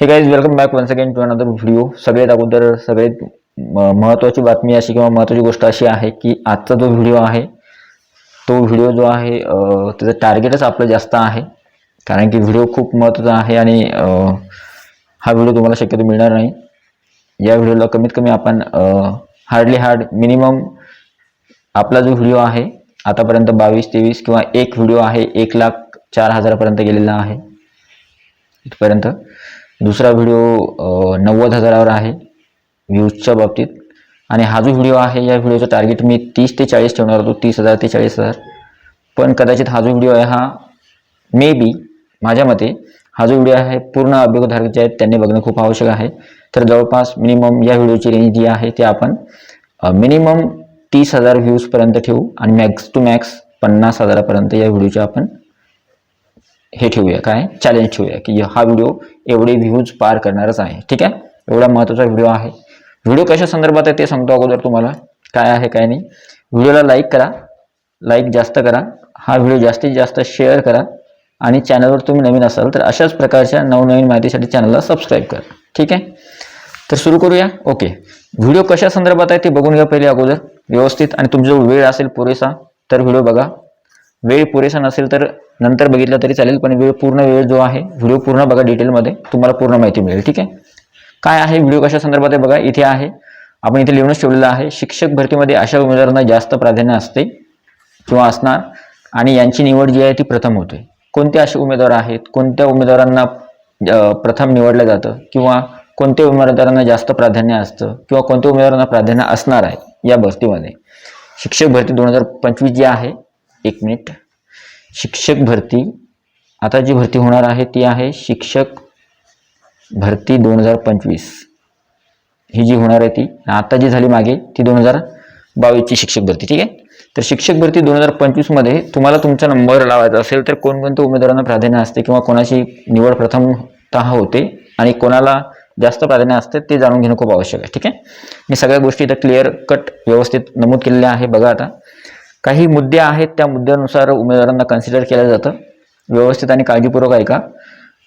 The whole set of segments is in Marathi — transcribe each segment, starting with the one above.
Hey guys welcome back one second to another video सगळ्यात अगोदर सगळ्यात म- महत्त्वाची बातमी अशी किंवा महत्त्वाची गोष्ट अशी आहे की आजचा जो व्हिडिओ आहे तो व्हिडिओ जो आहे त्याचं टार्गेटच आपलं जास्त आहे. कारण की व्हिडिओ खूप महत्त्वाचा आहे आणि हा व्हिडिओ तुम्हाला शक्यतो मिळणार नाही. या व्हिडिओला कमीत कमी आपण हार्डली हार्ड मिनिमम आपला जो व्हिडिओ आहे आतापर्यंत बावीस तेवीस किंवा एक व्हिडिओ आहे एक लाख चार हजारापर्यंत गेलेला आहे. इथपर्यंत. दुसरा व्हिडिओ नव्वद हजारावर आहे व्ह्यूजच्या बाबतीत. आणि हा जो व्हिडिओ आहे या व्हिडिओचं टार्गेट मी तीस ते चाळीस ठेवणार होतो तीस हजार ते चाळीस हजार. पण कदाचित हा जो व्हिडिओ आहे हा मे बी माझ्या मते हा जो व्हिडिओ आहे पूर्ण अभियोगधारक जे आहेत त्यांनी बघणं खूप आवश्यक आहे. तर जवळपास मिनिमम या व्हिडिओची रेंज जी आहे ती आपण मिनिमम तीस हजार व्ह्यूजपर्यंत ठेवू आणि मॅक्स टू मॅक्स पन्नास हजारापर्यंत या व्हिडिओचे आपण हे ठेवूया. काय? चॅलेंज ठेवूया की हा व्हिडिओ एवढे व्ह्यूज पार करणारच आहे. ठीक आहे? एवढा महत्त्वाचा व्हिडिओ आहे. व्हिडिओ कशा संदर्भात आहे ते सांगतो अगोदर तुम्हाला. काय आहे काय नाही. व्हिडिओला लाईक करा. लाईक जास्त करा. हा व्हिडिओ जास्तीत जास्त शेअर करा. आणि चॅनलवर तुम्ही नवीन असाल तर अशाच प्रकारच्या नवनवीन माहितीसाठी चॅनलला सबस्क्राईब करा. ठीक आहे? तर सुरू करूया. ओके व्हिडिओ कशा संदर्भात आहे ते बघून घ्या पहिले अगोदर. व्यवस्थित. आणि तुमचा जो वेळ असेल पुरेसा तर व्हिडिओ बघा. वेळ पुरेसा नसेल तर नंतर बघितलं तरी चालेल पण वेळ पूर्ण वेळ जो आहे व्हिडिओ पूर्ण बघा डिटेलमध्ये तुम्हाला पूर्ण माहिती मिळेल ठीक आहे? काय आहे व्हिडिओ कशा संदर्भात आहे बघा इथे आहे. आपण इथे लिहूनच ठेवलेलं आहे शिक्षक भरतीमध्ये अशा उमेदवारांना जास्त प्राधान्य असते किंवा असणार आणि यांची निवड जी आहे ती प्रथम होते. कोणते असे उमेदवार आहेत कोणत्या उमेदवारांना प्रथम निवडलं जातं किंवा कोणत्या उमेदवारांना जास्त प्राधान्य असतं किंवा कोणत्या उमेदवारांना प्राधान्य असणार आहे या भरतीमध्ये. शिक्षक भरती दोन हजार पंचवीस जी आहे एक मिनिट. शिक्षक भरती. आता जी भरती होणार आहे ती आहे शिक्षक भरती दोन हजार पंचवीस. ही जी होणार आहे ती आता जी झाली मागे ती दोन हजार बावीसची शिक्षक भरती ठीक आहे? तर शिक्षक भरती दोन हजार पंचवीसमध्ये तुम्हाला तुमचा नंबर लावायचा असेल तर कोणकोणत्या उमेदवारांना प्राधान्य असते किंवा कोणाची निवड प्रथमतः होते आणि कोणाला जास्त प्राधान्य असते ते जाणून घेणं खूप आवश्यक आहे ठीक आहे? मी सगळ्या गोष्टी इथं क्लिअर कट व्यवस्थित नमूद केलेल्या आहे बघा आता. काही मुद्दे आहेत त्या मुद्द्यानुसार उमेदवारांना कन्सिडर केलं जातं. व्यवस्थित आणि काळजीपूर्वक ऐका.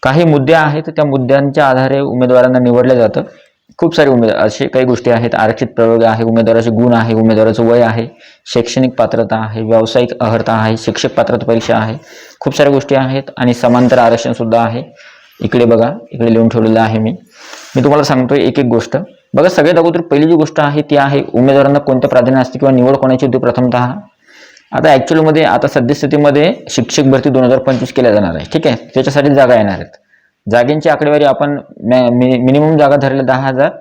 काही मुद्दे आहेत त्या मुद्द्यांच्या आधारे उमेदवारांना निवडलं जातं. खूप सारे उमेदवार असे काही गोष्टी आहेत. आरक्षित प्रवर्ग आहे उमेदवाराचे गुण आहे उमेदवाराचं वय आहे शैक्षणिक पात्रता आहे व्यावसायिक अर्हता आहे शिक्षक पात्रता परीक्षा आहे. खूप साऱ्या गोष्टी आहेत आणि समांतर आरक्षण सुद्धा आहे. इकडे बघा इकडे लिहून ठेवलेलं आहे मी. मी तुम्हाला सांगतो एक एक गोष्ट. बघा सगळ्यात अगोदर पहिली जी गोष्ट आहे ती आहे उमेदवारांना कोणत्या प्राधान्य असते किंवा निवड कोणाची होती प्रथमतः? आता ॲक्च्युअलमध्ये आता सद्यस्थितीमध्ये शिक्षक भरती दोन हजार पंचवीस केल्या जाणार आहे. ठीक आहे? त्याच्यासाठी जागा येणार आहेत. जागेंची आकडेवारी आपण मिनिमम जागा धरल्या दहा हजार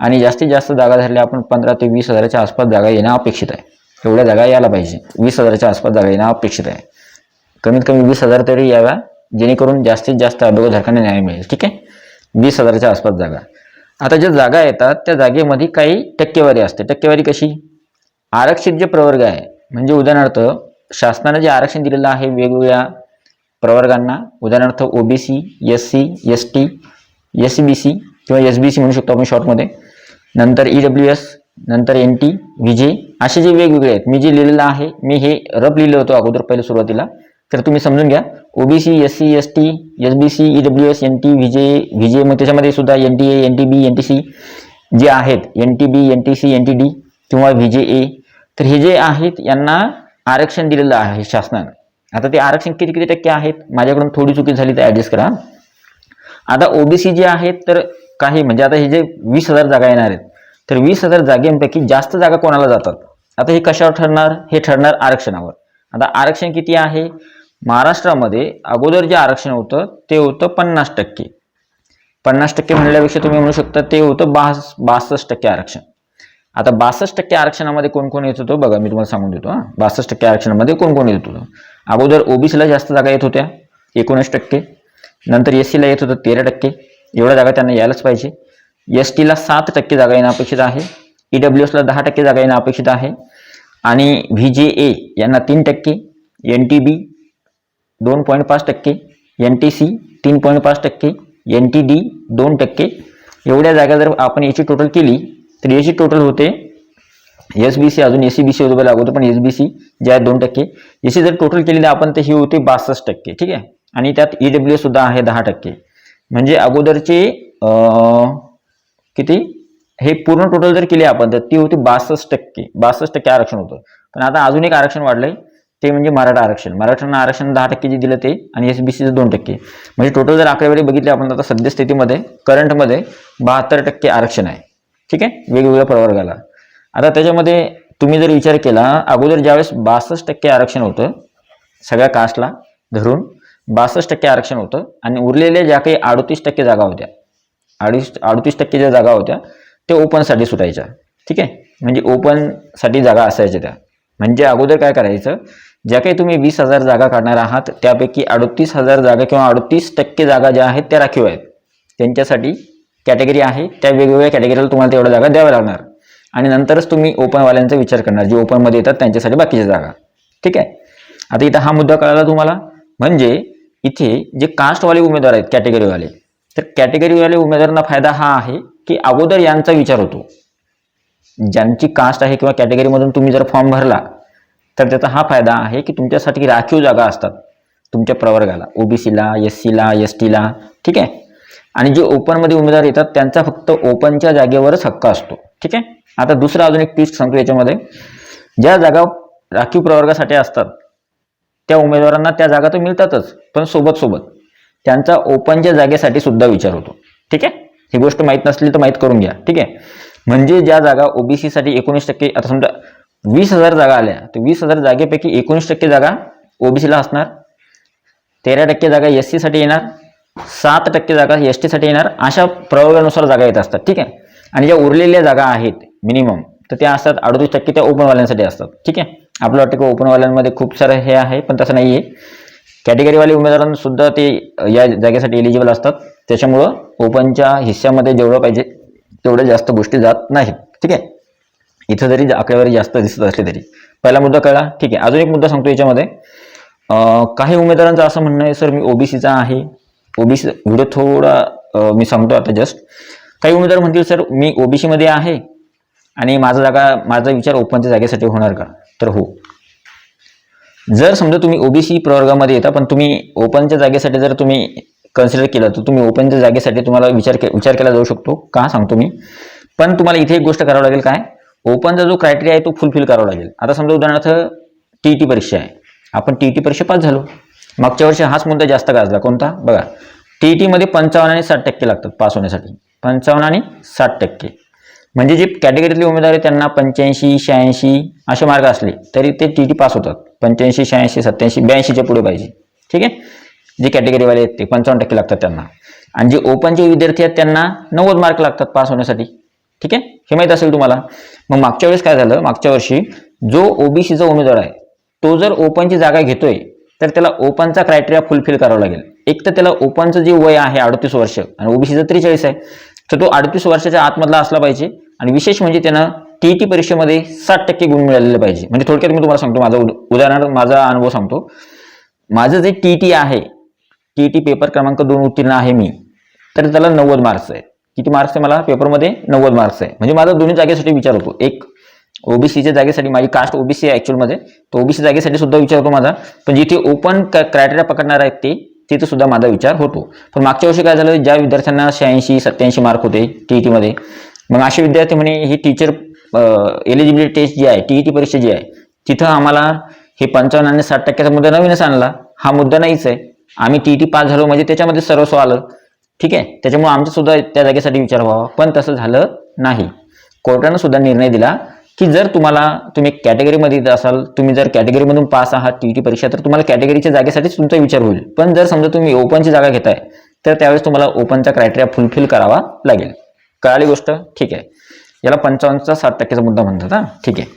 आणि जास्तीत जास्त जागा धरल्या आपण पंधरा ते वीस हजाराच्या आसपास जागा येणं अपेक्षित आहे. एवढ्या जागा यायला पाहिजे. वीस हजाराच्या आसपास जागा येणं अपेक्षित आहे. कमीत कमी वीस हजार तरी याव्या जेणेकरून जास्तीत जास्त अभियोगधारकांना न्याय मिळेल. ठीक आहे? वीस हजाराच्या आसपास जागा. आता ज्या जागा येतात त्या जागेमध्ये काही टक्केवारी असते. टक्केवारी कशी? आरक्षित जे प्रवर्ग आहे म्हणजे उदाहरणार्थ शासनाने जे आरक्षण दिलेलं आहे वेगवेगळ्या प्रवर्गांना उदाहरणार्थ OBC S C S T S B C किंवा एस बी सी म्हणू शकतो आपण शॉर्टमध्ये नंतर ई डब्ल्यू एस नंतर एन टी व्ही जे असे जे वेगवेगळे आहेत मी जे लिहिलेलं आहे मी हे रब लिहिलं होतं अगोदर पहिल्या सुरुवातीला. तर तुम्ही समजून घ्या OBC S C S T S B C E W S N T V J V J मग त्याच्यामध्ये सुद्धा N T A N T B N T C जे आहेत N T B N T C N T D किंवा व्ही जे ए तर हे जे आहेत यांना आरक्षण दिलेलं आहे शासनानं. आता ते आरक्षण किती किती टक्के आहेत? माझ्याकडून थोडी चुकी झाली तर ॲडजस्ट करा. आता ओबीसी जे आहेत तर काही म्हणजे आता हे जे वीस हजार जागा येणार आहेत तर वीस हजार जागेपैकी जास्त जागा कोणाला जातात? आता हे कशावर ठरणार? हे ठरणार आरक्षणावर. आता आरक्षण किती आहे? महाराष्ट्रामध्ये अगोदर जे आरक्षण होतं ते होतं पन्नास टक्के. पन्नास टक्के म्हणल्यापेक्षा तुम्ही म्हणू शकता ते होतं बास बासष्ट टक्के आरक्षण. आता बासष्ट टक्के आरक्षणामध्ये कोण कोण येत होतं? बघा मी तुम्हाला सांगून देतो हां. बासष्ट टक्के आरक्षणामध्ये कोण कोण येत होतं? अगोदर ओबीसीला जास्त जागा येत होत्या एकोणीस टक्के. नंतर एस सीला येत होतं तेरा टक्के. एवढ्या जागा त्यांना यायलाच पाहिजे. एस टीला सात टक्के जागा येणं अपेक्षित आहे. ई डब्ल्यू एसला दहा टक्के जागा येणं अपेक्षित आहे. आणि व्ही जे ए यांना तीन टक्के. एन टी बी दोन पॉईंट पाच टक्के. एन टी सी तीन पॉईंट पाच टक्के. एन टी डी दोन टक्के. एवढ्या जागा जर आपण याची टोटल केली तर याची टोटल होते एस बी सी अजून एस सी बी सी होतं लागू पण एस बी सी जे आहे दोन टक्के. याची जर टोटल केली तर आपण तर ही होते बासष्ट टक्के ठीक आहे? आणि त्यात ई डब्ल्यू सुद्धा आहे दहा टक्के. म्हणजे अगोदरचे किती? हे पूर्ण टोटल जर केले आपण तर ती होती बासष्ट टक्के. बासष्ट टक्के आरक्षण होतं. पण आता अजून एक आरक्षण वाढलंय ते म्हणजे मराठा आरक्षण. मराठ्यांना आरक्षण दहा टक्के जे दिलं ते आणि एस बी सीचं दोन टक्के. म्हणजे टोटल जर आकडेवारी बघितली आपण आता सद्यस्थितीमध्ये करंटमध्ये बहात्तर टक्के आरक्षण आहे. ठीक आहे? वेगवेगळ्या प्रवर्गाला. आता त्याच्यामध्ये तुम्ही जर विचार केला अगोदर ज्यावेळेस बासष्ट टक्के आरक्षण होतं सगळ्या कास्टला धरून बासष्ट टक्के आरक्षण होतं आणि उरलेल्या ज्या काही अडतीस टक्के जागा होत्या अडीच अडतीस टक्के ज्या जागा होत्या ते ओपनसाठी सुटायच्या. ठीक आहे? म्हणजे ओपनसाठी जागा असायच्या त्या. म्हणजे अगोदर काय करायचं ज्या काही तुम्ही वीस हजार जागा काढणार आहात त्यापैकी अडतीस हजार जागा किंवा अडतीस टक्के जागा ज्या आहेत त्या राखीव आहेत. त्यांच्यासाठी कॅटेगरी आहे त्या वेगवेगळ्या कॅटेगरीला तुम्हाला तेवढ्या जागा द्याव्या लागणार. आणि नंतरच तुम्ही ओपनवाल्यांचा विचार करणार जे ओपनमध्ये येतात त्यांच्यासाठी बाकीच्या जागा. ठीक आहे? आता इथं हा मुद्दा कळाला तुम्हाला? म्हणजे इथे जे कास्टवाले उमेदवार आहेत कॅटेगरीवाले तर कॅटेगरीवाले उमेदवारांना फायदा हा आहे की अगोदर यांचा विचार होतो. ज्यांची कास्ट आहे किंवा कॅटेगरीमधून तुम्ही जर फॉर्म भरला तर त्याचा हा फायदा आहे की तुमच्यासाठी राखीव जागा असतात. तुमच्या प्रवर्गाला ओबीसीला एस सीला एस टीला ठीक आहे? आणि जे ओपनमध्ये उमेदवार येतात त्यांचा फक्त ओपनच्या जागेवरच हक्क असतो. ठीक आहे? आता दुसरा अजून एक ट्विस्ट सांगतो याच्यामध्ये. ज्या जागा राखीव प्रवर्गासाठी असतात त्या उमेदवारांना त्या जागा तर मिळतातच पण सोबत सोबत त्यांचा ओपनच्या जागेसाठी सुद्धा विचार होतो. ठीक आहे? ही गोष्ट माहीत नसली तर माहीत करून घ्या. ठीक आहे? म्हणजे ज्या जागा ओबीसीसाठी एकोणीस टक्के आता समजा वीस हजार जागा आल्या तर वीस हजार जागेपैकी एकोणीस टक्के जागा ओबीसीला असणार. तेरा टक्के जागा एस सीसाठी येणार. सात टक्के जागा एस टीसाठी येणार. अशा प्रयोगानुसार जागा येत असतात. ठीक आहे? आणि ज्या उरलेल्या जागा आहेत मिनिमम तर त्या असतात अडतीस टक्के त्या ओपनवाल्यांसाठी असतात. ठीक आहे? आपलं वाटतं की ओपनवाल्यांमध्ये खूप सारं हे आहे पण तसं नाही आहे कॅटेगरीवाले उमेदवारांसुद्धा ते या जागेसाठी एलिजिबल असतात. त्याच्यामुळं ओपनच्या हिस्स्यामध्ये जेवढं पाहिजे तेवढ्या जास्त गोष्टी जात नाहीत. ठीक आहे? इथं जरी आकडेवारी जास्त दिसत असली तरी. पहिला मुद्दा कळला. ठीक आहे. अजून एक मुद्दा सांगतो याच्यामध्ये. काही उमेदवारांचं असं म्हणणं आहे सर मी ओबीसीचा आहे. ओबीसी व्हिडिओ थोडा मी सांगतो आता जस्ट काही उमेदवार म्हणतील सर मी ओबीसी मध्ये आहे आणि माझा जागा माझा विचार ओपनच्या जागेसाठी होणार का? तर हो. जर समजा तुम्ही ओबीसी प्रवर्गामध्ये येता पण तुम्ही ओपनच्या जागेसाठी जर तुम्ही कन्सिडर केलं तर तुम्ही ओपनच्या जागेसाठी तुम्हाला विचार के विचार केला जाऊ शकतो. का सांगतो मी? पण तुम्हाला इथे एक गोष्ट करावं लागेल काय? ओपनचा जो क्रायटेरिया आहे तो फुलफिल करावा लागेल. आता समजा उदाहरणार्थ टी टी परीक्षा आहे. आपण टी टी परीक्षा पास झालो. मागच्या वर्षी हाच मुद्दा जास्त गाजला. कोणता? बघा. टी टीमध्ये पंचावन्न आणि साठ टक्के लागतात पास होण्यासाठी. पंचावन्न आणि साठ टक्के. म्हणजे जे कॅटेगरीतले उमेदवार आहेत त्यांना पंच्याऐंशी शहाऐंशी असे मार्क असले तरी ते टी टी पास होतात. पंच्याऐंशी शहाऐंशी सत्याऐंशी ब्याऐंशीच्या पुढे पाहिजे. ठीक आहे? जे कॅटेगरीवाले आहेत ते पंचावन्न टक्के लागतात त्यांना. आणि जे ओपनचे विद्यार्थी आहेत त्यांना नव्वद मार्क लागतात पास होण्यासाठी. ठीक आहे? हे माहीत असेल तुम्हाला? मग मागच्या वेळेस काय झालं? मागच्या वर्षी जो ओबीसीचा उमेदवार आहे तो जर ओपनची जागा घेतोय तर त्याला ओपनचा क्रायटेरिया फुलफिल करावा लागेल. एक तर त्याला ओपनचं जे वय आहे अडतीस वर्ष आणि ओबीसीचं त्रेचाळीस आहे तर तो अडतीस वर्षाच्या आतमधला असला पाहिजे आणि विशेष म्हणजे त्यानं टी टी परीक्षेमध्ये साठ टक्के गुण मिळालेले पाहिजे. म्हणजे थोडक्यात मी तुम्हाला सांगतो माझा उद- उदाहरणार्थ माझा अनुभव सांगतो. माझं जे टी टी आहे टी टी पेपर क्रमांक दोन उत्तीर्ण आहे मी तर त्याला नव्वद मार्क्स आहे. किती मार्क्स आहे मला? पेपरमध्ये नव्वद मार्क्स आहे. म्हणजे माझा दोन्ही जागेसाठी विचार होतो. एक ओबीसीच्या जागेसाठी माझी कास्ट ओबीसी आहे ॲक्च्युअलमध्ये तर ओबीसी जागेसाठी सुद्धा विचार होतो माझा. पण जिथे ओपन क्रायटेरिया पकडणार आहेत ते तिथे सुद्धा माझा विचार होतो. पण मागच्या वर्षी काय झालं ज्या विद्यार्थ्यांना शहाऐंशी सत्याऐंशी मार्क होते टी टीमध्ये मग असे विद्यार्थी म्हणे ही टीचर एलिजिबिलिटी टेस्ट जी आहे टी टी परीक्षा जी आहे तिथं आम्हाला हे पंचावन्न आणि साठ टक्क्याचा मुद्दा नवीनच आणला. हा मुद्दा नाहीच आहे. आम्ही टी टी पास झालो म्हणजे त्याच्यामध्ये सर्वस्व आलं. ठीक आहे? त्याच्यामुळे आमचं सुद्धा त्या जागेसाठी विचार व्हावा. पण तसं झालं नाही. कोर्टानं सुद्धा निर्णय दिला. की जर तुम्हाला तुम्ही कॅटेगरीमध्ये येत असाल तुम्ही जर कॅटेगरीमधून पास आहात टी टी परीक्षा तर तुम्हाला कॅटेगरीच्या जागेसाठीच तुमचा विचार होईल. पण जर समजा तुम्ही ओपनची जागा घेताय तर त्यावेळेस तुम्हाला ओपनचा क्रायटेरिया फुलफिल करावा लागेल. कळाली गोष्ट? ठीक आहे. याला पंचावन्नचा सात टक्क्याचा मुद्दा म्हणतात हा? ठीक आहे.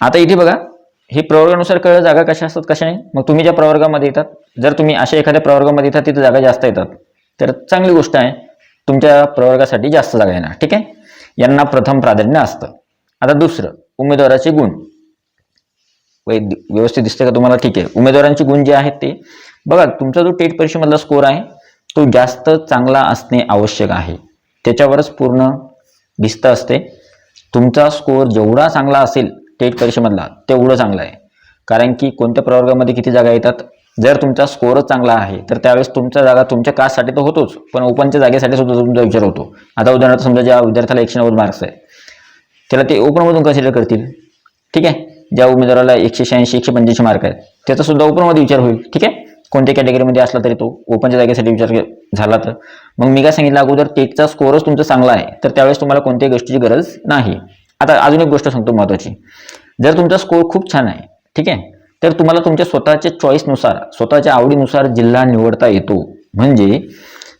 आता इथे बघा हे प्रवर्गानुसार कळलं जागा कशा असतात कशा नाही? मग तुम्ही ज्या प्रवर्गामध्ये येतात जर तुम्ही अशा एखाद्या प्रवर्गामध्ये येतात तिथे जागा जास्त येतात तर चांगली गोष्ट आहे तुमच्या प्रवर्गासाठी जास्त जागा येणार ठीक आहे? यांना प्रथम प्राधान्य असतं. आता दुसरं उमेदवाराचे गुण. व्यवस्थित दिसते का तुम्हाला? ठीक आहे. उमेदवारांचे गुण जे आहेत ते बघा तुमचा जो टेट परीक्षेमधला स्कोर आहे तो जास्त चांगला असणे आवश्यक आहे. त्याच्यावरच पूर्ण भिस्त असते. तुमचा स्कोर जेवढा चांगला असेल टेट परीक्षेमधला तेवढं चांगलं आहे. कारण की कोणत्या प्रवर्गामध्ये किती जागा येतात? जर तुमचा स्कोअरच चांगला आहे तर त्यावेळेस तुमच्या जागा तुमच्या कास्टसाठी तर होतोच पण ओपनच्या जागेसाठी सुद्धा तुमचा विचार होतो. आता उदाहरणार्थ समजा ज्या विद्यार्थ्याला एकशे नव्वद मार्क्स आहे त्याला ते ओपनमधून कन्सिडर करतील. ठीक आहे? ज्या उमेदवाराला एकशे शहाऐंशी एकशे पंच्याऐंशी मार्क आहेत. त्याचा सुद्धा ओपनमध्ये विचार होईल. ठीक आहे? कोणत्या कॅटेगरीमध्ये असला तरी तो ओपनच्या जागेसाठी विचार झाला तर. मग मी काय सांगितलं अगोदर टेटचा स्कोअरच तुमचा चांगला आहे. तर त्यावेळेस तुम्हाला कोणत्याही गोष्टीची गरज नाही. आता अजून एक गोष्ट सांगतो महत्त्वाची. जर तुमचा स्कोअर खूप छान आहे ठीक आहे? तर तुम्हाला तुमच्या स्वतःच्या चॉईसनुसार स्वतःच्या आवडीनुसार जिल्हा निवडता येतो. म्हणजे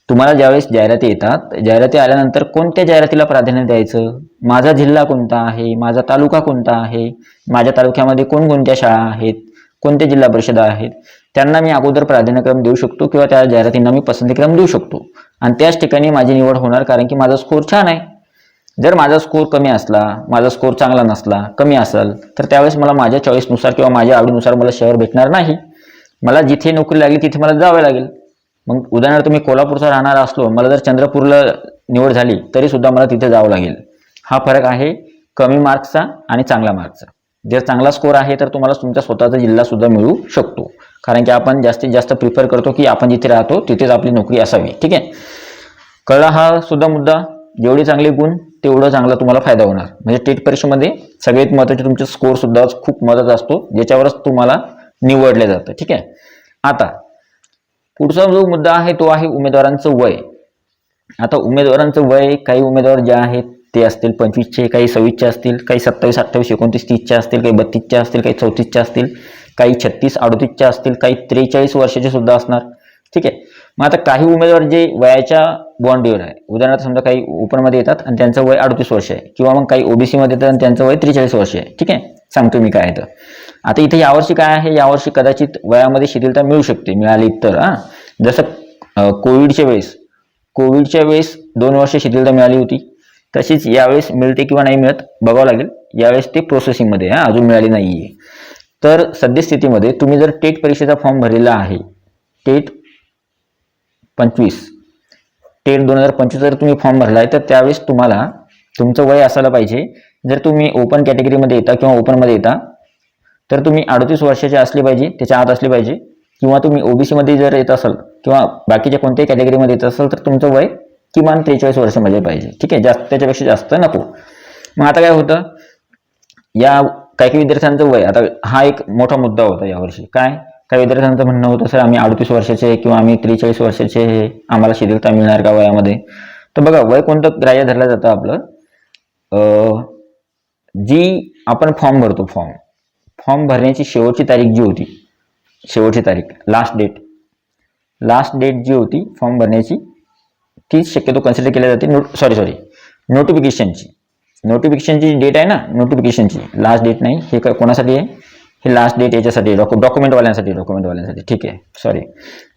तुम्हाला ज्यावेळेस जाहिराती येतात जाहिराती आल्यानंतर कोणत्या जाहिरातीला प्राधान्य द्यायचं? माझा जिल्हा कोणता आहे? माझा तालुका कोणता आहे? माझ्या तालुक्यामध्ये कोणकोणत्या शाळा आहेत? कोणत्या जिल्हा परिषदा आहेत? त्यांना मी अगोदर प्राधान्यक्रम देऊ शकतो किंवा त्या जाहिरातींना मी पसंतीक्रम देऊ शकतो. आणि त्याच ठिकाणी माझी निवड होणार कारण की माझा स्कोअर छान आहे. जर माझा स्कोअर कमी असला माझा स्कोअर चांगला नसला कमी असेल तर त्यावेळेस मला माझ्या चॉईसनुसार किंवा माझ्या आवडीनुसार मला शहर भेटणार नाही. मला जिथे नोकरी लागली तिथे मला जावं लागेल. मग उदाहरणार्थ मी कोल्हापूरचा राहणार असलो मला जर चंद्रपूरला निवड झाली तरी सुद्धा मला तिथे जावं लागेल. हा फरक आहे कमी मार्क्सचा आणि चांगल्या मार्क्सचा. जर चांगला स्कोअर आहे तर तुम्हाला तुमचा स्वतःचा जिल्हा सुद्धा मिळू शकतो. कारण की आपण जास्तीत जास्त प्रिफर करतो की आपण जिथे राहतो तिथेच आपली नोकरी असावी. ठीक आहे? कळला हा सुद्धा मुद्दा? जेवढे चांगले गुण तेवढं चांगला तुम्हाला फायदा होणार. म्हणजे टेट परीक्षेमध्ये सगळ्यात महत्त्वाचे तुमचे स्कोर सुद्धा खूप मदत असतो ज्याच्यावरच तुम्हाला निवडलं जातं. ठीक आहे? आता पुढचा जो मुद्दा आहे तो आहे उमेदवारांचं वय. आता उमेदवारांचं वय काही उमेदवार जे आहेत ते असतील पंचवीसचे काही सव्वीसचे असतील काही सत्तावीस अठ्ठावीस एकोणतीस तीसचे असतील काही बत्तीसचे असतील काही चौतीसचे असतील काही छत्तीस अडतीसचे असतील काही त्रेचाळीस वर्षाचे सुद्धा असणार. ठीक आहे? मग आता काही उमेदवार जे वयाच्या बॉन्डीवर आहे उदाहरणार्थ समजा काही ओपनमध्ये येतात आणि त्यांचं वय अडतीस वर्ष आहे किंवा मग काही ओबीसीमध्ये येतात आणि त्यांचं वय त्रेचाळीस वर्ष आहे. ठीक आहे? सांगतो मी काय आहे तर. आता इथे यावर्षी काय आहे? यावर्षी कदाचित वयामध्ये शिथिलता मिळू शकते मिळाली तर हां. जसं कोविडच्या वेळेस कोविडच्या वेळेस दोन वर्ष शिथिलता मिळाली होती. तशीच यावेळेस मिळते किंवा नाही मिळत बघावं लागेल. यावेळेस ते प्रोसेसिंगमध्ये हां अजून मिळाली नाही आहे तर सद्यस्थितीमध्ये तुम्ही जर टेट परीक्षेचा फॉर्म भरलेला आहे टेट पंचवीस टेट दोन हजार पंचवीस जर तुम्ही फॉर्म भरला आहे तर त्यावेळेस तुम्हाला तुमचं वय असायला पाहिजे. जर तुम्ही ओपन कॅटेगरीमध्ये येता किंवा ओपनमध्ये येता तर तुम्ही अडतीस वर्षाचे असले पाहिजे त्याच्या आत असले पाहिजे. किंवा तुम्ही ओबीसीमध्ये जर येत असाल किंवा बाकीच्या कोणत्याही कॅटेगरीमध्ये येत असाल तर तुमचं वय किमान त्रेचाळीस वर्षामध्ये पाहिजे. ठीक आहे? जास्त त्याच्यापेक्षा जास्त नको. मग आता काय होतं? या काही काही विद्यार्थ्यांचं वय आता हा एक मोठा मुद्दा होता यावर्षी. काय? काही विद्यार्थ्यांचं म्हणणं होतं सर आम्ही अडतीस वर्षाचे किंवा आम्ही त्रेचाळीस वर्षाचे हे आम्हाला शिथिलता मिळणार का वयामध्ये? तर बघा वय कोणतं ग्राह्य धरलं जातं आपलं? जी आपण फॉर्म भरतो फॉर्म फॉर्म भरण्याची शेवटची तारीख जी होती शेवटची तारीख लास्ट डेट लास्ट डेट जी होती फॉर्म भरण्याची तीच शक्यतो कन्सिडर केल्या जाते नोट सॉरी सॉरी नोटिफिकेशनची नोटिफिकेशनची डेट आहे ना नोटिफिकेशनची लास्ट डेट नाही हे कोणासाठी आहे? हे लास्ट डेट याच्यासाठी डॉक्यु डॉक्युमेंटवाल्यांसाठी डॉक्युमेंटवाल्यांसाठी ठीक आहे सॉरी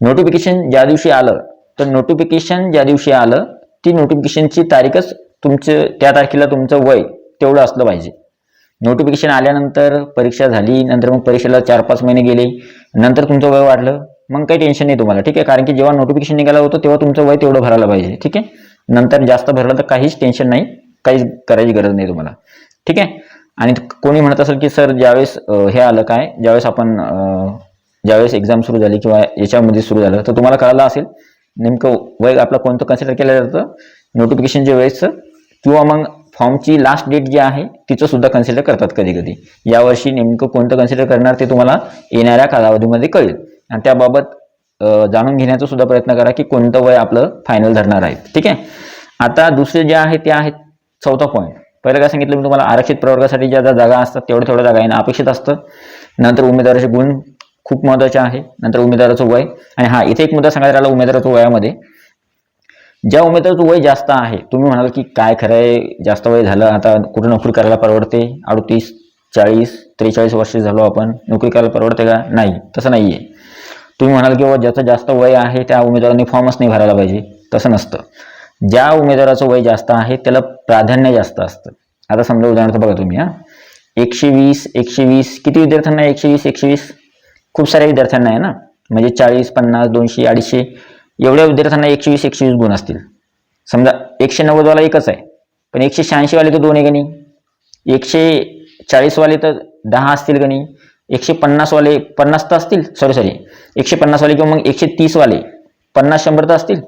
नोटिफिकेशन ज्या दिवशी आलं तर नोटिफिकेशन ज्या दिवशी आलं ती नोटिफिकेशनची तारीखच तुमचं त्या तारखेला तुमचं वय तेवढं असलं पाहिजे. नोटिफिकेशन आल्यानंतर परीक्षा झाली नंतर मग परीक्षेला चार पाच महिने गेले नंतर तुमचं वय वाढलं मग काही टेन्शन नाही तुम्हाला ठीक आहे? कारण की जेव्हा नोटिफिकेशन निघालं होतं तेव्हा तुमचं वय तेवढं भरायला पाहिजे ठीक आहे? नंतर जास्त भरलं तर काहीच टेन्शन नाही काहीच करायची गरज नाही तुम्हाला ठीक आहे? आणि कोणी म्हणत असेल की सर ज्यावेळेस हे आलं काय? ज्यावेळेस आपण ज्यावेळेस एक्झाम सुरू झाली किंवा याच्यामध्ये सुरू झालं तर तुम्हाला कळालं असेल नेमकं वय आपलं कोणतं कन्सिडर केलं जातं? नोटिफिकेशनच्या वेळेसचं किंवा मग फॉर्मची लास्ट डेट जी आहे तिचं सुद्धा कन्सिडर करतात कधी कधी यावर्षी नेमकं कोणतं कन्सिडर करणार ते तुम्हाला येणाऱ्या कालावधीमध्ये कळेल. आणि त्याबाबत जाणून घेण्याचा सुद्धा प्रयत्न करा की कोणतं वय आपलं फायनल धरणार आहे. ठीक आहे? आता दुसरे जे आहे ते आहेत चौथा पॉईंट पहिलं काय सांगितलं मी तुम्हाला आरक्षित प्रवर्गासाठी ज्या ज्या जागा असतात तेवढ्या तेवढ्या जागा येणं अपेक्षित असतं. नंतर उमेदवाराचे गुण खूप महत्त्वाचे आहे नंतर उमेदवाराचं वय. आणि हा इथे एक मुद्दा सांगायला आला उमेदवाराच्या वयामध्ये. ज्या उमेदवाराचं वय जास्त आहे तुम्ही म्हणाल की काय खरं आहे जास्त वय झालं आता कुठं नोकरी करायला परवडते? अडतीस चाळीस त्रेचाळीस वर्ष झालो आपण नोकरी करायला परवडते का? नाही तसं नाही आहे तुम्ही म्हणाल की ज्याचं जास्त वय आहे त्या उमेदवारांनी फॉर्मच नाही भरायला पाहिजे तसं नसतं. ज्या उमेदवाराचं वय जास्त आहे त्याला प्राधान्य जास्त असतं. आता समजा उदाहरणार्थ बघा तुम्ही हा. एकशे वीस एकशे वीस किती विद्यार्थ्यांना एकशे वीस एकशे वीस? खूप साऱ्या विद्यार्थ्यांना आहे ना. म्हणजे चाळीस पन्नास दोनशे अडीचशे. एवढ्या विद्यार्थ्यांना एकशे वीस एकशे वीस गुण असतील. समजा एकशे नव्वदवाला एकच आहे पण एकशे शहाऐंशीवाले तर दोन आहे गणी एकशे चाळीसवाले तर दहा असतील गणी एकशे पन्नासवाले पन्नास तर असतील सॉरी सॉरी एकशे पन्नासवाले किंवा मग एकशे तीसवाले पन्नास शंभर तर असतील.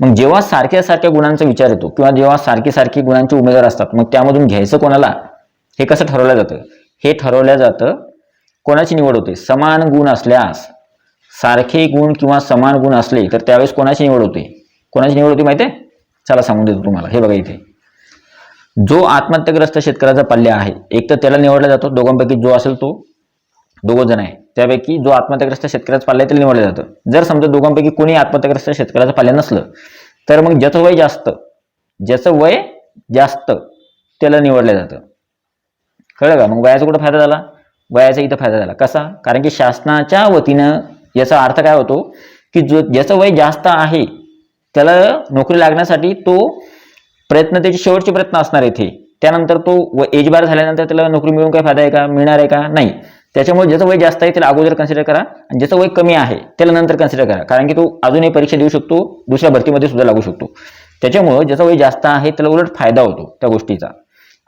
मग जेव्हा सारख्या सारख्या गुणांचा विचार येतो किंवा जेव्हा सारखे सारखे गुणांचे उमेदवार असतात मग त्यामधून घ्यायचं कोणाला? हे कसं ठरवलं जातं? हे ठरवलं जातं कोणाची निवड होते? समान गुण असल्यास सारखे गुण किंवा समान गुण असले तर त्यावेळेस कोणाची निवड होते? कोणाची निवड होती माहिती आहे चला सांगून देतो तुम्हाला. हे बघा इथे. जो आत्महत्याग्रस्त शेतकऱ्याचा पल्ल्या आहे एक तर त्याला निवडला जातो दोघांपैकी जो असेल तो दोघं जण आहे. त्यापैकी जो आत्महत्याग्रस्त शेतकऱ्याचा पाल्ला आहे त्याला निवडलं जातं. जर समजा दोघांपैकी कोणी आत्महत्याग्रस्त शेतकऱ्याचं पाल्य नसलं तर मग ज्याचं वय जास्त ज्याचं वय जास्त त्याला निवडलं जातं. कळलं का? मग वयाचा कुठं फायदा झाला? वयाचा इथं फायदा झाला. कसा? कारण की शासनाच्या वतीनं याचा अर्थ काय होतो की जो ज्याचं वय जास्त आहे त्याला नोकरी लागण्यासाठी तो प्रयत्न त्याचे शेवटचे प्रयत्न असणार इथे. त्यानंतर तो व एज बार झाल्यानंतर त्याला नोकरी मिळून काय फायदा आहे का मिळणार आहे का? नाही. त्याच्यामुळे ज्याचं वय जास्त आहे त्याला अगोदर कन्सिडर करा. आणि ज्याचं वय कमी आहे त्याला नंतर कन्सिडर करा. कारण की तो अजूनही परीक्षा देऊ शकतो दुसऱ्या भरतीमध्ये सुद्धा लागू शकतो. त्याच्यामुळं ज्याचं वय जास्त आहे त्याला उलट फायदा होतो त्या गोष्टीचा.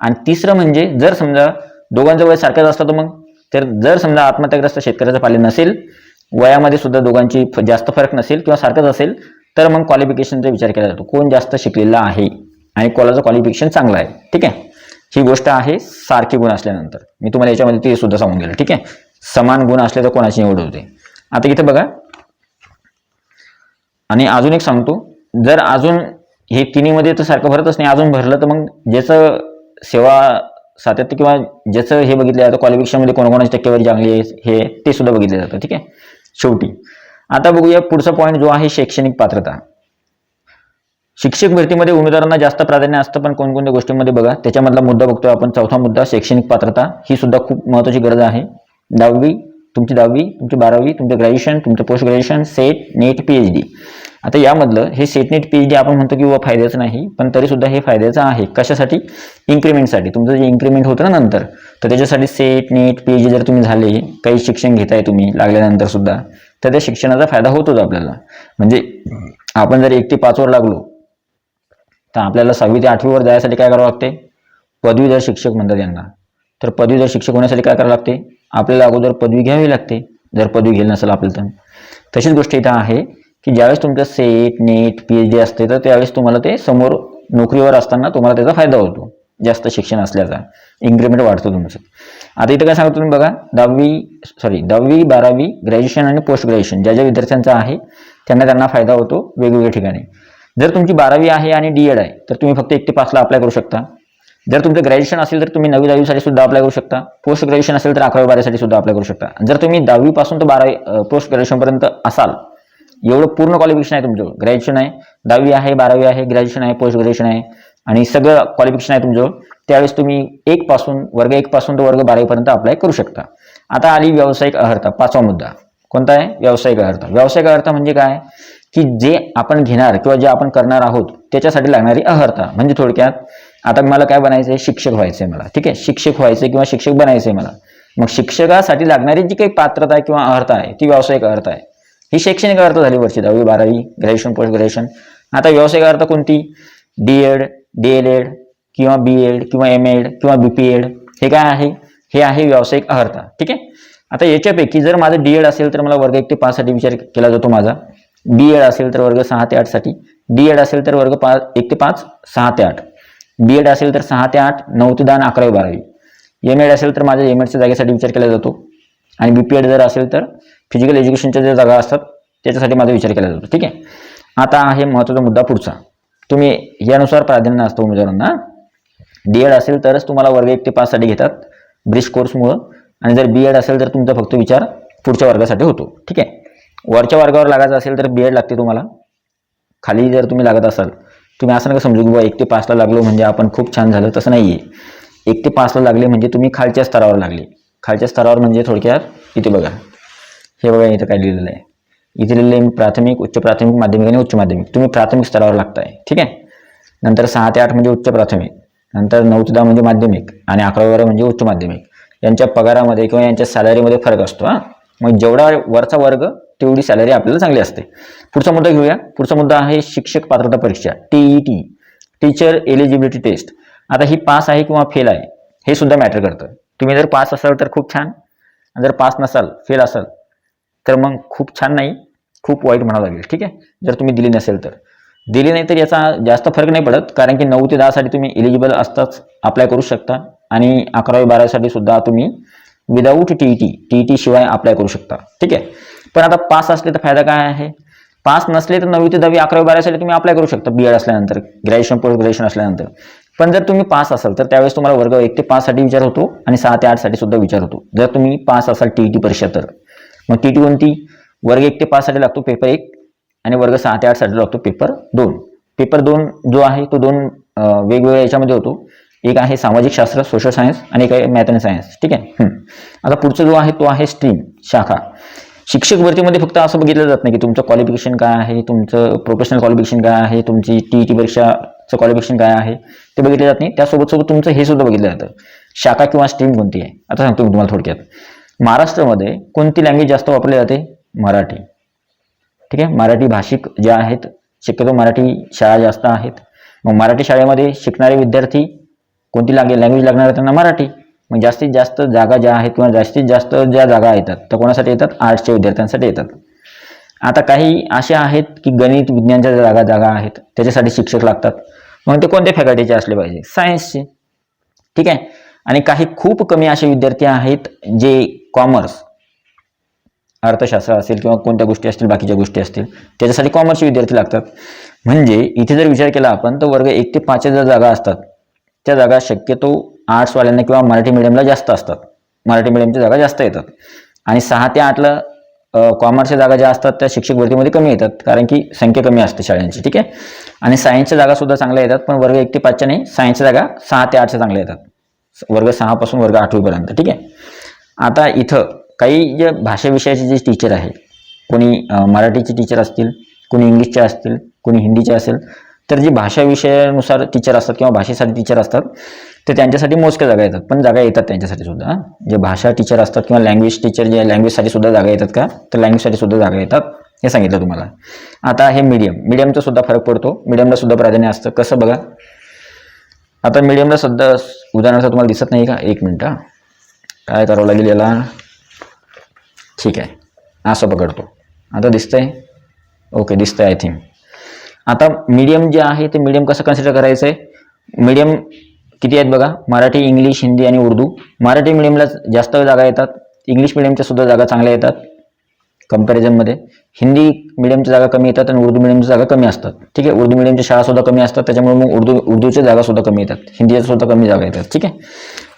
आणि तिसरं म्हणजे जर समजा दोघांचं वय सारखंच असतं तर मग? तर जर समजा आत्महत्याग्रस्त शेतकऱ्याचं पाले नसेल वयामध्ये सुद्धा दोघांची जास्त फरक नसेल किंवा सारखंच असेल तर मग क्वालिफिकेशनचा विचार केला जातो. कोण जास्त शिकलेला आहे आणि कोणाचं क्वालिफिकेशन चांगलं आहे? ठीक आहे? ही गोष्ट आहे सारखे गुण असल्यानंतर. मी तुम्हाला याच्यामध्ये ते सुद्धा सांगून गेलो. ठीक आहे? समान गुण असले तर कोणाची निवड होते? आता इथे बघा. आणि अजून एक सांगतो. जर अजून हे तिन्हीमध्ये तर सारखं भरतच नाही. अजून भरलं तर मग ज्याचं सेवा सातत्य किंवा ज्याचं हे बघितलं जातं क्वालिफिकेशनमध्ये कोणाकोणाची टक्केवारी चांगली आहे हे ते सुद्धा बघितलं जातं. ठीक आहे? शेवटी. आता बघूया पुढचा पॉईंट जो आहे शैक्षणिक पात्रता. शिक्षक भरतीमध्ये उमेदवारांना जास्त प्राधान्य असतं पण कोणकोणत्या गोष्टींमध्ये बघा त्याच्यामधला मुद्दा बघतोय आपण. चौथा मुद्दा शैक्षणिक पात्रता. ही सुद्धा खूप महत्वाची गरज आहे. दहावी तुमची दहावी तुमची बारावी तुमचं ग्रॅज्युएशन तुमचं post graduation SET NET P H D आता यामधलं हे SET NET P H D आपण म्हणतो की बाबा फायद्याचं नाही पण तरी सुद्धा हे फायद्याचं आहे. कशासाठी? इन्क्रीमेंटसाठी तुमचं जे इन्क्रीमेंट होतं ना नंतर तर त्याच्यासाठी SET NEET P H D जर तुम्ही झाले काही शिक्षण घेताय तुम्ही लागल्यानंतर सुद्धा तर त्या शिक्षणाचा फायदा होतोच आपल्याला. म्हणजे आपण जर एक ते पाचवर लागलो तर आपल्याला सहावी ते आठवीवर जायसाठी काय करावं लागते? पदवीधर शिक्षक म्हणतात यांना तर पदवीधर शिक्षक होण्यासाठी काय करावं लागते? आपल्याला अगोदर पदवी घ्यावी लागते जर पदवी घेईल नसेल आपल्याला तर. तशीच गोष्ट इथं आहे की ज्यावेळेस तुमचं SET NET P H D असते तर त्यावेळेस तुम्हाला ते समोर नोकरीवर असताना तुम्हाला त्याचा फायदा होतो. जास्त शिक्षण असल्याचा. इन्क्रिमेंट वाढतो तुमचं. आता इथं काय सांगतो तुम्ही बघा दहावी सॉरी दहावी बारावी ग्रॅज्युएशन आणि पोस्ट ग्रॅज्युएशन ज्या ज्या विद्यार्थ्यांचा आहे त्यांना त्यांना फायदा होतो वेगवेगळ्या ठिकाणी. जर तुमची बारावी आहे आणि डी एड आहे तर तुम्ही फक्त एक ते पाचला अप्लाय करू शकता. जर तुमचं ग्रॅज्युएशन असेल तर तुम्ही नवी दहावीसाठी सुद्धा अप्लाय करू शकता. पोस्ट ग्रॅज्युएशन असेल तर अकरावी बारावीसाठी सुद्धा अप्लाय करू शकता. जर तुम्ही दहावीपासून तर बारावी पोस्ट ग्रॅज्युएशनपर्यंत असाल एवढं पूर्ण क्वालिफिकेशन आहे तुमचं. ग्रॅज्युएशन आहे दहावी आहे बारावी आहे ग्रॅज्युएशन आहे पोस्ट ग्रॅज्युएशन आहे. आणि सगळं क्वालिफिकेशन आहे तुमचं त्यावेळेस तुम्ही एक पासून वर्ग एक पासून तर वर्ग बारावीपर्यंत अप्लाय करू शकता. आता आली व्यावसायिक अर्हता पाचवा मुद्दा. कोणता आहे? व्यावसायिक अर्हता व्यावसायिक अर्हता म्हणजे काय? की जे आपण घेणार किंवा जे आपण करणार आहोत त्याच्यासाठी लागणारी अर्हता म्हणजे थोडक्यात आता मला काय बनायचं आहे शिक्षक व्हायचं आहे मला. ठीक आहे? शिक्षक व्हायचं किंवा शिक्षक बनायचं आहे मला. मग शिक्षकासाठी लागणारी जी काही पात्रता आहे किंवा अर्हता आहे ती व्यावसायिक अर्हता आहे. ही शैक्षणिक अर्थ झाली वर्षी दहावी बारावी ग्रॅज्युएशन पोस्ट ग्रॅज्युएशन आता व्यावसायिक अर्थ कोणती? D Ed D L Ed किंवा बी एड किंवा एम एड किंवा बी पी एड हे काय आहे हे आहे व्यावसायिक अर्हता ठीक आहे आता याच्यापैकी जर माझं डी एड असेल तर मला वर्ग एक ते पाचसाठी विचार केला जातो माझा बी एड असेल तर वर्ग सहा ते आठसाठी डी एड असेल तर वर्ग पाच एक ते पाच सहा ते आठ बी एड असेल तर सहा ते आठ नऊ ते दहा अकरावी बारावी एम एड असेल तर माझ्या एम एडच्या जागेसाठी विचार केला जातो आणि बी पी एड जर असेल तर फिजिकल एज्युकेशनच्या ज्या जागा असतात त्याच्यासाठी माझा विचार केला जातो ठीक आहे आता आहे महत्त्वाचा मुद्दा पुढचा तुम्ही यानुसार प्राधान्य असतं उमेदवारांना. डी एड असेल तरच तुम्हाला वर्ग एक ते पाचसाठी घेतात ब्रिज कोर्समुळं. आणि जर बी एड असेल तर तुमचा फक्त विचार पुढच्या वर्गासाठी होतो. ठीक आहे? वरच्या वर्गावर लागायचं असेल तर बी एड लागते तुम्हाला. खाली जर तुम्ही लागत असाल तुम्ही असं नका समजू की बुवा एक ते पाचला लागलो म्हणजे आपण खूप छान झालं तसं नाही आहे एक ते पाचला लागले म्हणजे तुम्ही खालच्या स्तरावर लागले. खालच्या स्तरावर म्हणजे थोडक्यात इथे बघा. हे बघा इथं काय लिहिलेलं आहे. इथे लिहिलेलं प्राथमिक उच्च प्राथमिक माध्यमिक आणि उच्च माध्यमिक. तुम्ही प्राथमिक स्तरावर लागताय. ठीक आहे? नंतर सहा ते आठ म्हणजे उच्च प्राथमिक. नंतर नऊ ते दहा म्हणजे माध्यमिक आणि अकरावी बारा म्हणजे उच्च माध्यमिक. यांच्या पगारामध्ये किंवा यांच्या सॅलरीमध्ये फरक असतो हां. मग जेवढा वरचा वर्ग तेवढी सॅलरी आपल्याला चांगली असते. पुढचा मुद्दा घेऊया. पुढचा मुद्दा आहे शिक्षक पात्रता परीक्षा TE T teacher eligibility test. आता ही पास आहे किंवा फेल आहे हे सुद्धा मॅटर करतं. तुम्ही जर पास असाल तर खूप छान. जर पास नसाल फेल असाल तर मग खूप छान नाही खूप वाईट म्हणावं लागेल ठीक आहे? जर तुम्ही दिली नसेल तर. दिली नाही तर याचा जास्त फरक नाही पडत कारण की नऊ ते दहासाठी तुम्ही एलिजिबल असताच अप्लाय करू शकता आणि अकरावी बारावीसाठी सुद्धा तुम्ही without T E T T E T शिवाय अप्लाय करू शकता ठीक आहे? पण आता पास असले तर फायदा काय आहे? पास नसले तर नववी ते दहावी अकरावी बारावीसाठी तुम्ही अप्लाय करू शकता बी एड असल्यानंतर ग्रॅज्युएशन पोस्ट ग्रॅज्युएशन असल्यानंतर. पण जर तुम्ही पास असाल तर त्यावेळेस तुम्हाला वर्ग एक ते पाचसाठी विचार होतो आणि सहा ते आठसाठी सुद्धा विचार होतो. जर तुम्ही पास असाल टी ई टी परीक्षा तर. मग टी टी कोणती वर्ग एक ते पाचसाठी लागतो पेपर एक आणि वर्ग सहा ते आठसाठी लागतो पेपर दोन. पेपर दोन जो आहे तो दोन वेगवेगळ्या याच्यामध्ये होतो. एक आहे सामाजिक शास्त्र सोशल सायन्स आणि एक आहे मॅथ अँड सायन्स ठीक आहे? आता पुढचा जो आहे तो आहे स्ट्रीम शाखा. शिक्षक भरतीमध्ये फक्त असं बघितलं जात नाही की तुमचं क्वालिफिकेशन काय आहे तुमचं प्रोफेशनल क्वालिफिकेशन काय आहे तुमची टी ई टी परीक्षाचं क्वालिफिकेशन काय आहे ते बघितलं जात नाही. त्यासोबत सोबत तुमचं हे सुद्धा बघितलं जातं. शाखा किंवा स्ट्रीम कोणती आहे? आता सांगतो मी तुम्हाला थोडक्यात. महाराष्ट्रामध्ये कोणती लँग्वेज जास्त वापरली जाते? मराठी. ठीक आहे? मराठी भाषिक जे आहेत शक्यतो मराठी शाळा जास्त आहेत. मग मराठी शाळेमध्ये शिकणारे विद्यार्थी कोणती लागे लँग्वेज लागणार आहे त्यांना मराठी. मग जास्तीत जास्त जागा ज्या आहेत किंवा जास्तीत जास्त ज्या जागा येतात त्या कोणासाठी येतात? आर्ट्सच्या विद्यार्थ्यांसाठी येतात. आता काही अशा आहेत की गणित विज्ञानच्या जागा जागा आहेत त्याच्यासाठी शिक्षक लागतात. मग ते कोणत्या फॅकल्टीचे असले पाहिजे? सायन्सचे ठीक आहे? आणि काही खूप कमी असे विद्यार्थी आहेत जे कॉमर्स अर्थशास्त्र असेल किंवा कोणत्या गोष्टी असतील बाकीच्या गोष्टी असतील त्याच्यासाठी कॉमर्सचे विद्यार्थी लागतात. म्हणजे इथे जर विचार केला आपण तर वर्ग एक ते पाचच्या ज्या जागा असतात त्या जागा शक्यतो आर्ट्सवाल्यांना किंवा मराठी मिडियमला जास्त असतात. मराठी मिडियमच्या जागा जास्त येतात. आणि सहा ते आठला कॉमर्सच्या जागा ज्या असतात त्या शिक्षक भरतीमध्ये कमी येतात कारण की संख्या कमी असते शाळांची ठीक आहे? आणि सायन्सच्या जागा सुद्धा चांगल्या येतात पण वर्ग एक ते पाचच्या नाही सायन्सच्या जागा सहा ते आठच्या चांगल्या येतात. वर्ग सहापासून वर्ग आठवीपर्यंत ठीक आहे? आता इथं काही जे भाषाविषयाचे जे टीचर आहे कोणी मराठीचे टीचर असतील कोणी इंग्लिशचे असतील कोणी हिंदीचे असेल तर जे भाषा विषयानुसार टीचर असतात किंवा भाषेसाठी टीचर असतात ते त्यांच्यासाठी मोजक्या जागा येतात पण जागा येतात त्यांच्यासाठी सुद्धा जे भाषा टीचर असतात किंवा लँग्वेज टीचर जे लँग्वेजसाठी सुद्धा जागा येतात का? तर लँग्वेजसाठी सुद्धा जागा येतात हे सांगितलं तुम्हाला. आता हे मीडियम मीडियमचा सुद्धा फरक पडतो मीडियमला सुद्धा प्राधान्य असतं. कसं बघा? आता मीडियमला सध्या उदाहरणार्थ तुम्हाला दिसत नाही का? एक मिनटं काय करावं लागेल याला? ठीक आहे. असं पकडतो. आता दिसतंय? ओके दिसतंय आय थिंक आता मीडियम जे आहे ते मीडियम कसं कन्सिडर करायचं आहे मीडियम किती आहेत बघा? मराठी इंग्लिश हिंदी आणि उर्दू. मराठी मीडियमला जास्त जागा येतात. इंग्लिश मिडियमच्या सुद्धा जागा चांगल्या येतात. कंपॅरिझनमध्ये हिंदी मिडियमच्या जागा कमी येतात आणि उर्दू मिडियमच्या जागा कमी असतात. ठीक आहे उर्दू मिडियमच्या शाळा सुद्धा कमी असतात त्याच्यामुळे मग उर्दू उर्दूच्या जागा सुद्धा कमी येतात. हिंदीच्या सुद्धा कमी जागा येतात. ठीक आहे?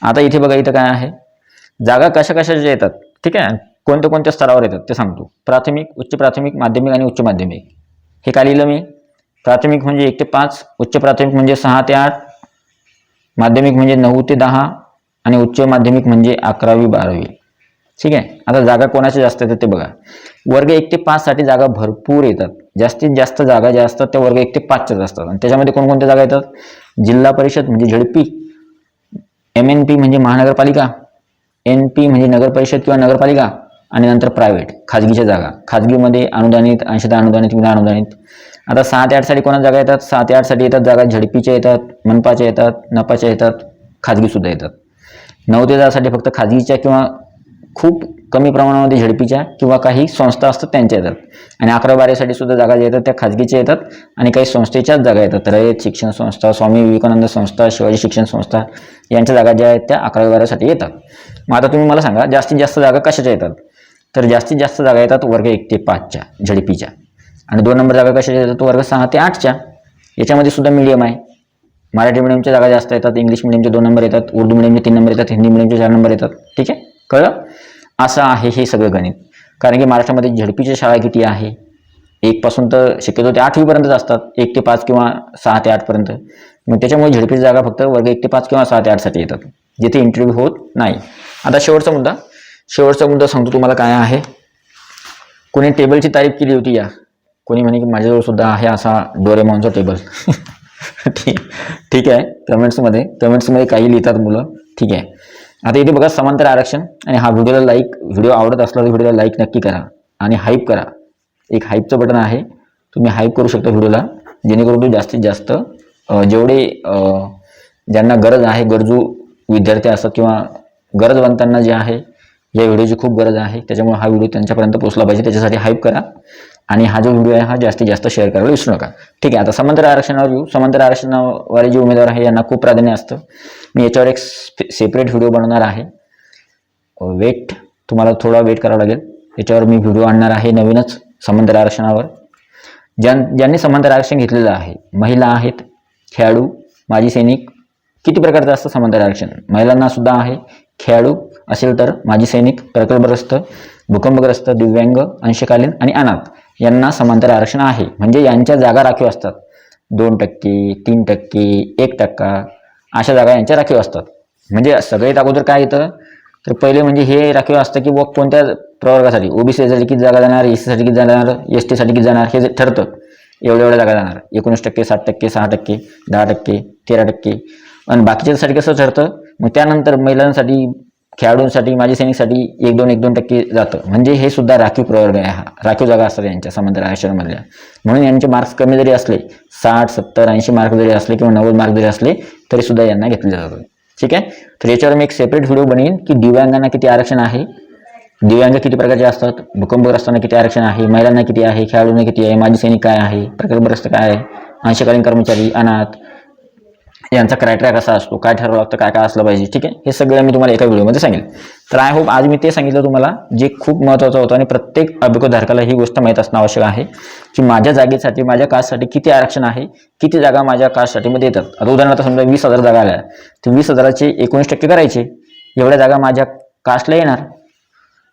आता इथे बघा इथं काय आहे? जागा कशा कशाच्या येतात ठीक आहे? कोणत्या कोणत्या स्तरावर येतात ते सांगतो. प्राथमिक उच्च प्राथमिक माध्यमिक आणि उच्च माध्यमिक. हे काय लिहिलं मी? प्राथमिक म्हणजे एक ते पाच उच्च प्राथमिक म्हणजे सहा ते आठ माध्यमिक म्हणजे नऊ ते दहा आणि उच्च माध्यमिक म्हणजे अकरावी बारावी. ठीक आहे? आता जागा कोणाच्या जास्त येतात ते बघा. वर्ग एक ते पाचसाठी जागा भरपूर येतात. जास्तीत जास्त जागा ज्या असतात त्या वर्ग एक ते पाचच्याच असतात. आणि त्याच्यामध्ये कोणकोणत्या जागा येतात? जिल्हा परिषद म्हणजे झडपी एम एन पी म्हणजे महानगरपालिका एन पी म्हणजे नगर परिषद किंवा नगरपालिका आणि नंतर प्रायव्हेट खाजगीच्या जागा. खाजगीमध्ये अनुदानित अंशतः अनुदानित विना अनुदानित. आता सहा ते आठसाठी कोणा जागा येतात? सहा ते आठसाठी येतात जागा झडपीच्या येतात मनपाच्या येतात नपाच्या येतात खाजगीसुद्धा येतात. नऊ ते दहासाठी फक्त खाजगीच्या किंवा खूप कमी प्रमाणामध्ये झडपीच्या किंवा काही संस्था असतात त्यांच्या येतात. आणि अकरा बारासाठी सुद्धा जागा ज्या येतात त्या खाजगीच्या येतात आणि काही संस्थेच्याच जागा येतात. रयत शिक्षण संस्था स्वामी विवेकानंद संस्था शिवाजी शिक्षण संस्था यांच्या जागा ज्या आहेत त्या अकरावी बारासाठी येतात. मग आता तुम्ही मला सांगा जास्तीत जास्त जागा कशाच्या येतात? तर जास्तीत जास्त जागा येतात वर्ग एक ते पाचच्या झडपीच्या. आणि दोन नंबर जागा कशाच्या येतात? वर्ग सहा ते आठच्या. याच्यामध्ये सुद्धा मीडियम आहे. मराठी मिडियमच्या जागा जास्त येतात इंग्लिश मिडियमचे दोन नंबर येतात उर्दू मिडियमचे तीन नंबर येतात हिंदी मिडियमचे चार नंबर येतात. ठीक आहे? कळलं? असं आहे हे सगळं गणित. कारण की महाराष्ट्रामध्ये झडपीच्या शाळा किती आहे? एकपासून तर शक्यतो ते आठवीपर्यंतच असतात. एक ते पाच किंवा सहा ते आठपर्यंत मग त्याच्यामुळे झडपीची जागा फक्त वर्ग एक ते पाच किंवा सहा ते आठसाठी येतात. जिथे इंटरव्ह्यू होत नाही. आता शेवटचा मुद्दा. शेवटचा मुद्दा सांगतो तुम्हाला काय आहे. कोणी टेबलची तारीफ केली होती या. कोणी म्हणे की माझ्याजवळ सुद्धा आहे असा डोरेमॉनचा टेबल ठीक ठीक आहे. कमेंट्समध्ये कमेंट्समध्ये काही लिहितात मुलं. ठीक आहे. आता इथे बघा समांतर आरक्षण आणि हा व्हिडिओला लाईक व्हिडिओ आवडत असला तर व्हिडिओला लाईक नक्की करा आणि हाईप करा. एक हाईपचं बटन आहे. तुम्ही हाईप करू शकता व्हिडिओला जेणेकरून तो जास्तीत जास्त जेवढे ज्यांना गरज आहे गरजू विद्यार्थी असतात किंवा गरजवंतांना जे आहे या व्हिडिओची खूप गरज आहे. त्याच्यामुळे हा व्हिडिओ त्यांच्यापर्यंत पोहोचला पाहिजे. त्याच्यासाठी हाईप करा. आणि हा जो व्हिडिओ आहे हा जास्तीत जास्त शेअर करायला विसरू नका. ठीक आहे आता समांतर आरक्षणावर येऊ. समांतर आरक्षणावाले जे उमेदवार आहे यांना खूप प्राधान्य असतं. मी याच्यावर एक सेपरेट व्हिडिओ बनवणार आहे. वेट तुम्हाला थोडा वेट करावा लागेल. याच्यावर मी व्हिडिओ आणणार आहे नवीनच समांतर आरक्षणावर. ज्यां ज्यांनी समांतर आरक्षण घेतलेलं आहे महिला आहेत खेळाडू माजी सैनिक किती प्रकारचं असतं समांतर आरक्षण? महिलांना सुद्धा आहे खेळाडू असेल तर माजी सैनिक प्रकल्पग्रस्त भूकंपग्रस्त दिव्यांग अंशकालीन आणि अनाथ. यांना समांतर आरक्षण आहे. म्हणजे यांच्या जागा राखीव असतात. दोन टक्के तीन टक्के एक टक्का अशा जागा यांच्या राखीव असतात. म्हणजे सगळ्यात अगोदर काय येतं? तर पहिले म्हणजे हे राखीव असतं की व कोणत्या प्रवर्गासाठी? ओबीसीसाठी किती जागा जाणार? एससाठी किती जाणार? एस टीसाठी किती जाणार? हे ठरतं. एवढ्या एवढ्या जागा जाणार. एकोणीस टक्के सात टक्के सहा टक्के दहा टक्के तेरा टक्के. आणि बाकीच्यासाठी कसं ठरतं? मग त्यानंतर महिलांसाठी खेळाडूंसाठी माजी सैनिकसाठी एक दोन एक दोन टक्के जातं. म्हणजे हे सुद्धा राखीव प्रवर्ग आहे हा. राखीव जागा असतात यांच्या समांतर आयुष्यामधल्या म्हणून यांचे मार्क्स कमी जरी असले साठ सत्तर ऐंशी मार्क जरी असले किंवा नव्वद मार्क जरी असले तरी सुद्धा यांना घेतले जातं ठीक आहे? तर याच्यावर मी एक सेपरेट व्हिडिओ बनवीन की दिव्यांगांना किती आरक्षण आहे दिव्यांग किती प्रकारचे असतात भूकंपग्रस्तांना किती आरक्षण आहे महिलांना किती आहे खेळाडूंना किती आहे माजी सैनिक काय आहे प्रकल्पग्रस्त काय आहे अंशकालीन कर्मचारी अनाथ यांचा क्रायटेरिया कसा असतो? काय ठरवावं लागतं? काय काय असलं पाहिजे? ठीक आहे? हे सगळं मी तुम्हाला एका व्हिडिओमध्ये सांगेल. तर आय होप आज मी ते सांगितलं तुम्हाला जे खूप महत्त्वाचं होतं आणि प्रत्येक अभिकोधारकाला ही गोष्ट माहीत असणं आवश्यक आहे की माझ्या जागेसाठी माझ्या कास्टसाठी किती आरक्षण आहे किती जागा माझ्या कास्टसाठी मध्ये येतात. आता उदाहरणार्थ समजा वीस हजार जागा आल्या तर वीस हजाराचे एकोणीस टक्के करायचे एवढ्या जागा माझ्या कास्टला येणार.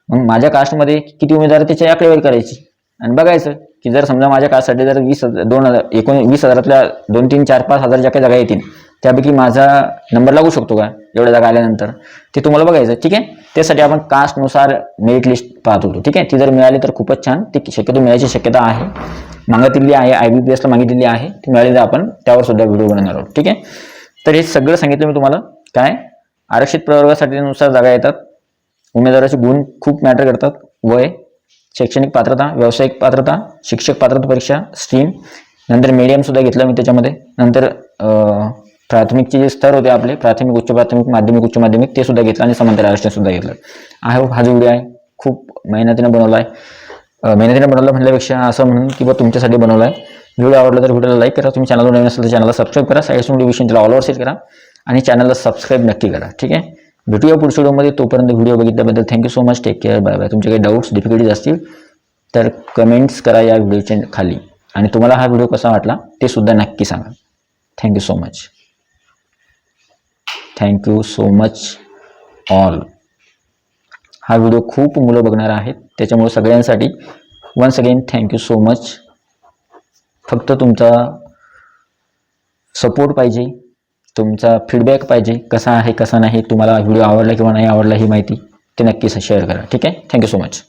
मग माझ्या कास्टमध्ये किती उमेदवार त्याची आकडेवारी करायची? आणि बघायचं की जर समजा माझ्या कास्टसाठी जर वीस हजार दोन हजार एकोण वीस हजारातल्या दोन तीन चार पाच हजार ज्या काही जागा येतील त्यापैकी माझा नंबर लागू शकतो का? एवढ्या जागा आल्यानंतर. ते तुम्हाला बघायचं ठीक आहे? त्यासाठी आपण कास्टनुसार मेरिट लिस्ट पाहत होतो ठीक आहे? ती जर मिळाली तर खूपच छान. ती शक्यतो मिळायची शक्यता आहे. मागितलेली आहे आय बी पी एसला मागितलेली आहे. ती मिळाली तर आपण त्यावर सुद्धा व्हिडिओ बनवणार आहोत ठीक आहे? तर हे सगळं सांगितलं मी तुम्हाला. काय? आरक्षित प्रवर्गासाठी नुसार जागा येतात. उमेदवाराचे गुण खूप मॅटर करतात. वय शैक्षणिक पात्रता व्यावसायिक पात्रता शिक्षक पात्रता परीक्षा स्ट्रीम नंतर मीडियम सुद्धा घेतलं मी त्याच्यामध्ये. नंतर प्राथमिकचे जे स्तर होते आपले प्राथमिक उच्च प्राथमिक माध्यमिक उच्च माध्यमिक ते सुद्धा घेतलं आणि समांतर आरक्षण सुद्धा घेतलं. आय होप हा जो व्हिडिओ आहे खूप मेहनतीनं बनवला आहे मेहनतीनं बनवलं म्हणल्यापेक्षा असं म्हणून की बा तुमच्यासाठी बनवला आहे व्हिडिओ आवडला तर व्हिडिओला लाईक करा तुम्ही चॅनलवर नवीन असेल तर चॅनलला सबस्क्राईब करा. साईड नोटिफिकेशन त्याला ऑल सेट करा आणि चॅनलला सबस्क्राईब नक्की करा. ठीक आहे? भेटूया पुढच्या व्हिडिओमध्ये तोपर्यंत video बघितल्याबद्दल thank you so much take care bye bye तुमचे काही डाऊट्स डिफिकल्टीज असतील तर कमेंट्स करा या व्हिडिओच्या खाली. आणि तुम्हाला हा व्हिडिओ कसा वाटला ते सुद्धा नक्की सांगा. Thank you so much thank you so much all हा व्हिडिओ खूप मुलं बघणार आहेत. त्याच्यामुळे सगळ्यांसाठी once again thank you so much फक्त तुमचा सपोर्ट पाहिजे. तुमचा फीडबॅक पाहिजे. कसा आहे कसा नाही तुम्हाला व्हिडिओ आवडला किंवा नाही आवडला ही माहिती ते नक्कीच शेअर करा. ठीक आहे? Thank you so much